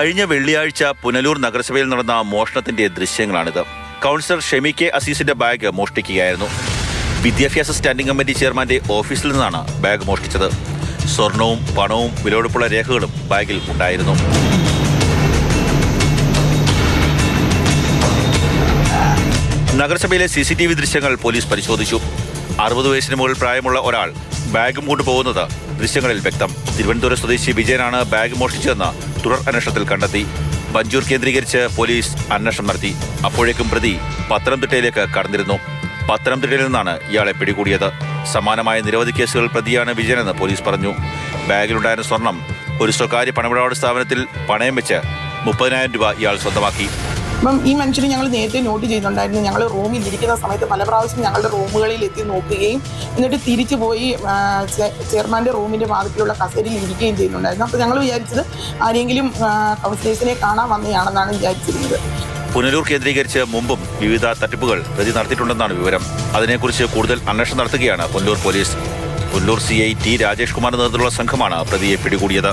കഴിഞ്ഞ വെള്ളിയാഴ്ച പുനലൂർ നഗരസഭയിൽ നടന്ന മോഷണത്തിന്റെ ദൃശ്യങ്ങളാണിത്. കൗൺസിലർ ഷെമി കെ അസീസിന്റെ ബാഗ് മോഷ്ടിക്കുകയായിരുന്നു. വിദ്യാഭ്യാസ സ്റ്റാൻഡിംഗ് കമ്മിറ്റി ചെയർമാന്റെ ഓഫീസിൽ നിന്നാണ് ബാഗ് മോഷ്ടിച്ചത്. സ്വർണവും പണവും വിലവെടുപ്പുള്ള രേഖകളും ബാഗിൽ ഉണ്ടായിരുന്നു. നഗരസഭയിലെ സി സി ടി വി ദൃശ്യങ്ങൾ പോലീസ് പരിശോധിച്ചു. അറുപത് വയസ്സിന് മുകളിൽ പ്രായമുള്ള ഒരാൾ ബാഗും കൊണ്ടുപോകുന്നത് ദൃശ്യങ്ങളിൽ വ്യക്തം. തിരുവനന്തപുരം സ്വദേശി വിജയനാണ് ബാഗ് മോഷ്ടിച്ചതെന്ന് തുടർ അന്വേഷണത്തിൽ കണ്ടെത്തി. ബഞ്ചൂർ കേന്ദ്രീകരിച്ച് പോലീസ് അന്വേഷണം നടത്തി. അപ്പോഴേക്കും പ്രതി പത്തനംതിട്ടയിലേക്ക് കടന്നിരുന്നു. പത്തനംതിട്ടയിൽ നിന്നാണ് ഇയാളെ പിടികൂടിയത്. സമാനമായ നിരവധി കേസുകൾ പ്രതിയാണ് വിജയനെന്ന് പോലീസ് പറഞ്ഞു. ബാഗിലുണ്ടായിരുന്ന സ്വർണം ഒരു സ്വകാര്യ പണമിടപാട് സ്ഥാപനത്തിൽ പണയം വെച്ച് മുപ്പതിനായിരം രൂപ ഇയാൾ സ്വന്തമാക്കി. അപ്പം ഈ മനുഷ്യനെ ഞങ്ങൾ നേരത്തെ നോട്ട് ചെയ്യുന്നുണ്ടായിരുന്നു ഞങ്ങൾ റൂമിൽ ഇരിക്കുന്ന സമയത്ത് പല പ്രാവശ്യം ഞങ്ങളുടെ റൂമുകളിൽ എത്തി നോക്കുകയും എന്നിട്ട് തിരിച്ചു പോയി ചെയർമാന്റെ റൂമിന്റെ ഭാഗത്തിലുള്ള കസേരയിൽ ഇരിക്കുകയും ചെയ്യുന്നുണ്ടായിരുന്നു അപ്പോൾ ഞങ്ങൾ വിചാരിച്ചത് ആരെങ്കിലും കൗൺസിലേഴ്സിനെ കാണാൻ വന്നതാണെന്നാണ് വിചാരിച്ചിരുന്നത്. പുനലൂർ കേന്ദ്രീകരിച്ച് മുമ്പും വിവിധ തട്ടിപ്പുകൾ പ്രതി നടത്തിയിട്ടുണ്ടെന്നാണ് വിവരം. അതിനെക്കുറിച്ച് കൂടുതൽ അന്വേഷണം നടത്തുകയാണ് Punalur police. Punalur C I T Rajesh കുമാറിന്റെ നേതൃത്വത്തിലുള്ള സംഘമാണ് പ്രതിയെ പിടികൂടിയത്.